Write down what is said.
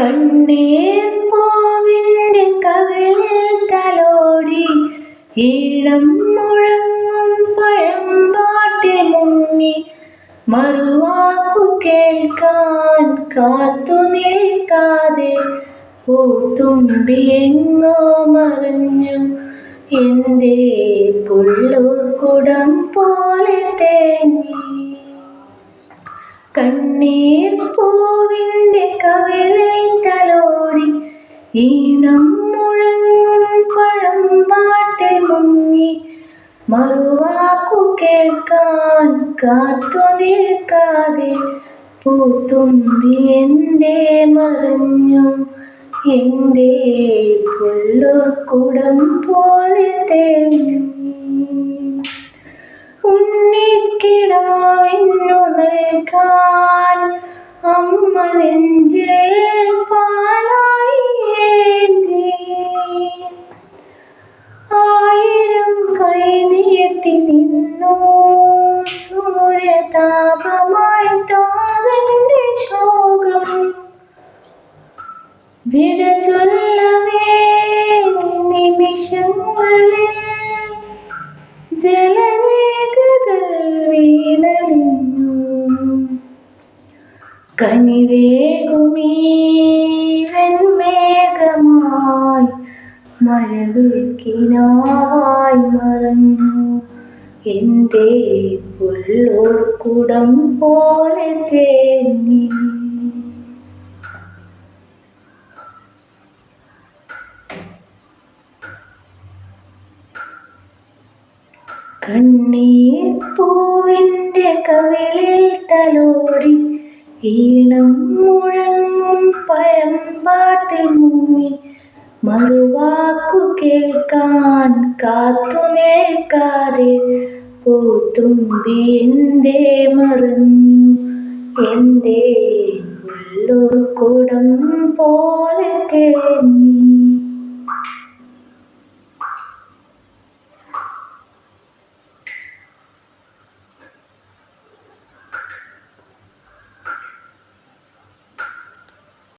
കണ്ണീർ പൂവിന്റെ കവിളിൽ തലോടി ഈണം മുഴങ്ങും പഴം പാട്ടിൽ മുങ്ങി. മറുവാക്കു കേൾക്കാൻ കാത്തു നിൽക്കാതെ പൂത്തുമ്പി എങ്ങോ മറിഞ്ഞു. എന്റെ പുള്ളൂർക്കുടം പോലെ തേങ്ങി. കണ്ണീർ പൂവിന്റെ കവിളിൽ ഈണം മുഴങ്ങും പഴമ്പാട്ടിൽ മുങ്ങി. മറുവാക്കു കേൾക്കാൻ കാത്തു നിൽക്കാതെ പൂത്തുമ്പി എന്തേ മറിഞ്ഞു. എന്റെ പുള്ളുക്കുടം പോലെ തേങ്ങി. ഉണ്ണിക്കിടാവിന്നു നൽകാൻ അമ്മ സൂര്യതാപമായി താതന്റെ ശോകം വിട ചൊല്ലവേ നിമിഷങ്ങളിൽ ജലരേഖകൾ വീണലിഞ്ഞു കനിവേകുമീവൻമേകമായി വെൺമേഘമായി മഴവിൽക്കിനാവായി മറഞ്ഞു. എന്റെ കുടം പോലെ തേങ്ങി. കണ്ണീർ പൂവിന്റെ കവിളിൽ തലോടി ഈണം മുഴങ്ങും പഴമ്പാട്ടിൽ മുങ്ങി. മറുവാക്കു കേൾക്കാൻ കാത്തു നിൽക്കാതെ പൂത്തുമ്പി എന്തേ മറഞ്ഞു എന്തേ ഉള്ളൊരു കുടം പോലെ തേങ്ങി